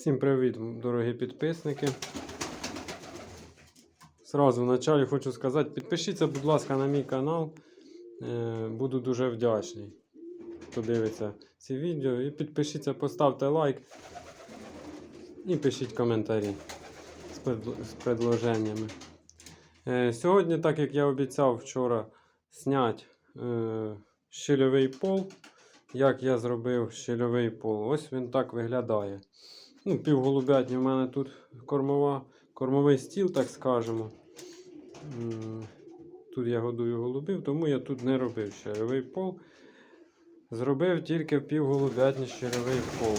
Всім привіт, дорогі підписники. Сразу в началі хочу сказати, підпишіться, будь ласка, на мій канал. Е, Буду дуже вдячний, хто дивиться ці відео. І підпишіться, поставте лайк і пишіть коментарі з, пред- предложеннями. Е, Сьогодні, так як я обіцяв вчора, зняти е, щільовий пол. Як я зробив щільовий пол. Ось він так виглядає. Ну, півголубятні в мене тут кормова, кормовий стіл, так скажемо. Тут я годую голубів, тому я тут не робив щільовий пол. Зробив тільки півголубятні щільовий пол.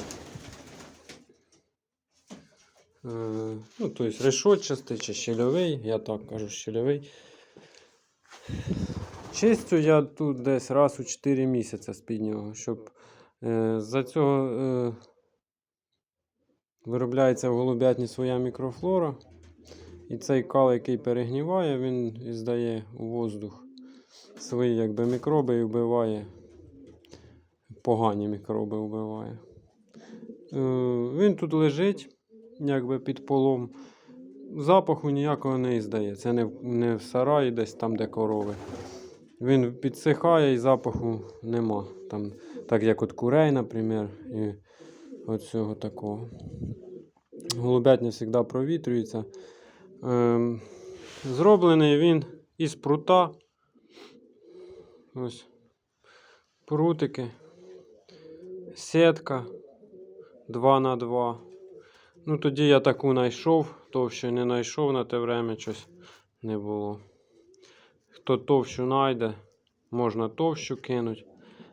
Е, ну, тобто решетчастий чи щільовий, я так кажу, щільовий. Чистю я тут десь раз у 4 місяці з-під нього, щоб е, за цього е, виробляється в голубятні своя мікрофлора. І цей кал, який перегніває, він здає у воздух свої якби, мікроби і вбиває. Погані мікроби вбиває. Е, він тут лежить, якби під полом. Запаху ніякого не іздає. Це не, в- не в сараї, десь там, де корови. Він підсихає і запаху нема. Там, так як от курей, наприклад, і от цього такого. Голубятня завжди провітрюється. Ем, зроблений він із прута. Ось прутики. Сітка 2 на 2 Ну, тоді я таку знайшов, товщу не знайшов на те время, щось не було. Хто товщу знайде, можна товщу кинути.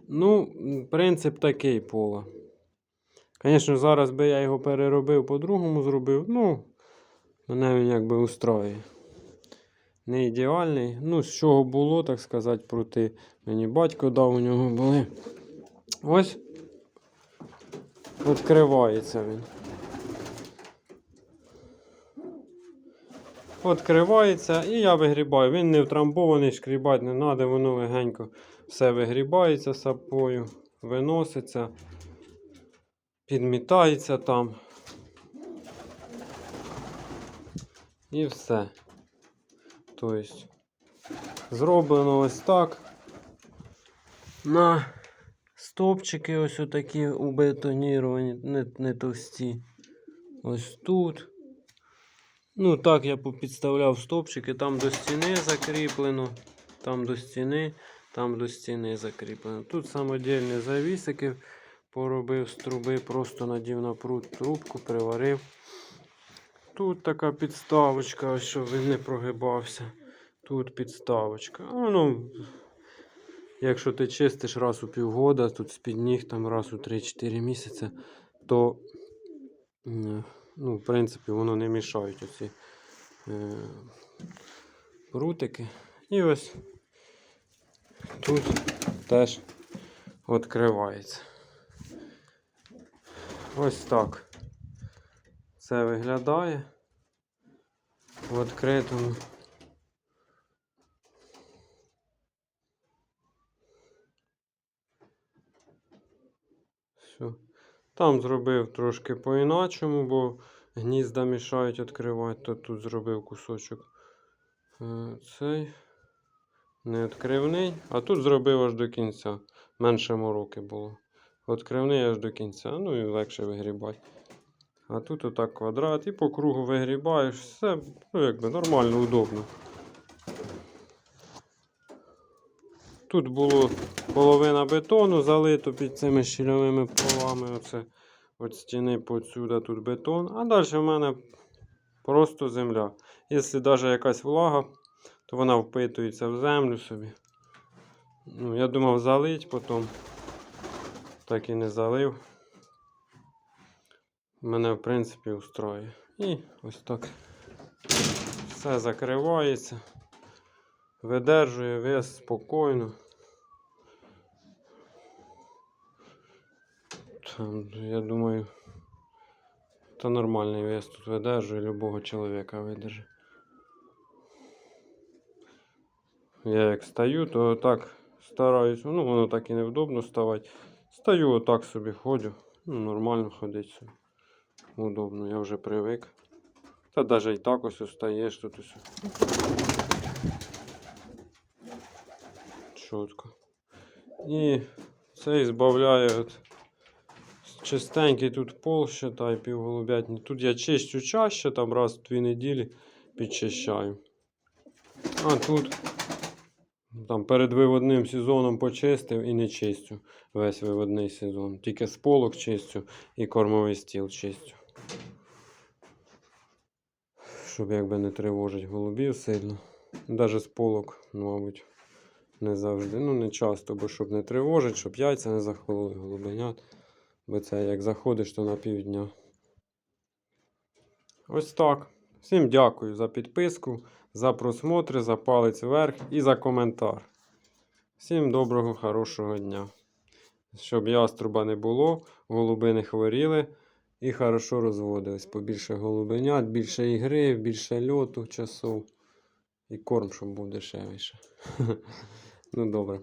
Ну, принцип такий пола. Звісно, зараз би я його переробив по-другому зробив. Ну, мене він якби устроює. Не ідеальний. Ну, з чого було, так сказати, проти мені батько дав у нього були. Ось відкривається він. Відкривається і я вигрібаю. Він не втрамбований, шкрібати не треба, воно легенько все вигрібається сапою, виноситься, підмітається там. І все. Тобто, зроблено ось так. На стовпчики ось отакі убетоніровані, не, не товсті. Ось тут. Ну, так я підставляв стовпчики, там до стіни закріплено, там до стіни, там до стіни закріплено. Тут самодільні завісики поробив з труби, просто надів на прут трубку, приварив. Тут така підставочка, щоб він не прогибався. Тут підставочка. А, Ну, якщо ти чистиш раз у півгода, тут з-під ніг там раз у 3-4 місяці, то ну, в принципі воно не мішають оці е, прутики. І ось тут теж відкривається. Ось так це виглядає в відкритому. Все. Там зробив трошки по-іначому, бо гнізда мішають відкривати, то тут зробив кусочок е, цей не відкривний, а тут зробив аж до кінця. Менше мороки було. Відкривний аж до кінця, ну і легше вигрібати. А тут отак квадрат і по кругу вигрібаєш, все ну, якби нормально, удобно. Тут було половина бетону залито під цими щільовими полами. Оце від стіни подсюди тут бетон. А далі в мене просто земля. Якщо навіть якась влага, то вона впитується в землю собі. Ну, я думав залить потім. Так і не залив. Мене, в принципі, устроює. І ось так все закривається. Видержує вес спокійно. Там, я думаю, та нормальний вес тут видержує, любого чоловіка видержить. Я як стою, то так стараюсь, ну воно так і невдобно ставати. Стою отак собі ходю. Ну, нормально ходить удобно, я вже привик. Та навіть і так ось устаєш тут ось. Чітко. І це збавляє от чистенький тут пол, считай, півголубятні. Тут я чищу чаще, там раз в дві неділі підчищаю. А тут там перед виводним сезоном почистив і не чистю весь виводний сезон. Тільки з полок чистю і кормовий стіл чистю. Щоб якби не тривожить голубів сильно. Навіть з полок, мабуть, не завжди. Ну, не часто, бо щоб не тривожить, щоб яйця не захололи голубенят. Бо це як заходиш, то на півдня. Ось так. Всім дякую за підписку, за просмотри, за палець вверх і за коментар. Всім доброго, хорошого дня. Щоб яструба не було, голуби не хворіли і хорошо розводились. Побільше голубенят, більше ігри, більше льоту часу. І корм, щоб був дешевіше. ну добре.